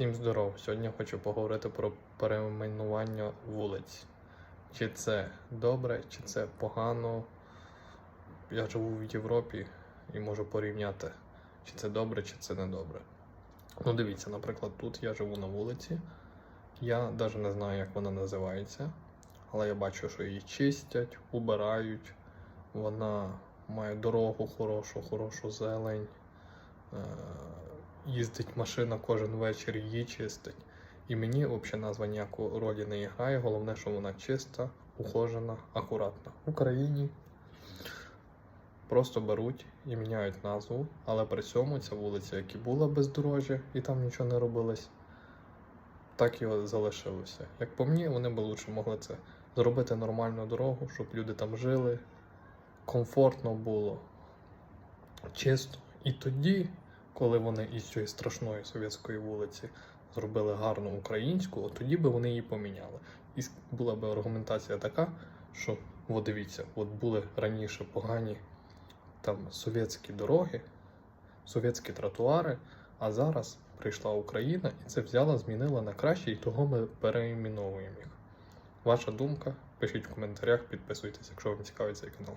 Всім здоров! Сьогодні хочу поговорити про перейменування вулиць. Чи це добре, чи це погано. Я живу в Європі і можу порівняти, чи це добре, чи це не добре. Ну, дивіться, наприклад, тут я живу на вулиці. Я навіть не знаю, як вона називається, але я бачу, що її чистять, убирають. Вона має дорогу хорошу, хорошу зелень. Їздить машина кожен вечір, її чистить. І мені взагалі назва ніякої ролі не грає. Головне, що вона чиста, ухожена, акуратна. В Україні просто беруть і міняють назву, але при цьому ця вулиця, як і була бездорожжя, і там нічого не робилось, так і залишилося. Як по мені, вони б лучше могли це зробити нормальну дорогу, щоб люди там жили, комфортно було, чисто. І тоді, коли вони із цієї страшної совєтської вулиці зробили гарну українську, от тоді би вони її поміняли. І була б аргументація така, що от дивіться, от були раніше погані там совєтські дороги, совєтські тротуари, а зараз прийшла Україна і це взяла, змінила на краще, і того ми переіменовуємо їх. Ваша думка? Пишіть в коментарях, підписуйтесь, якщо вам цікавий цей канал.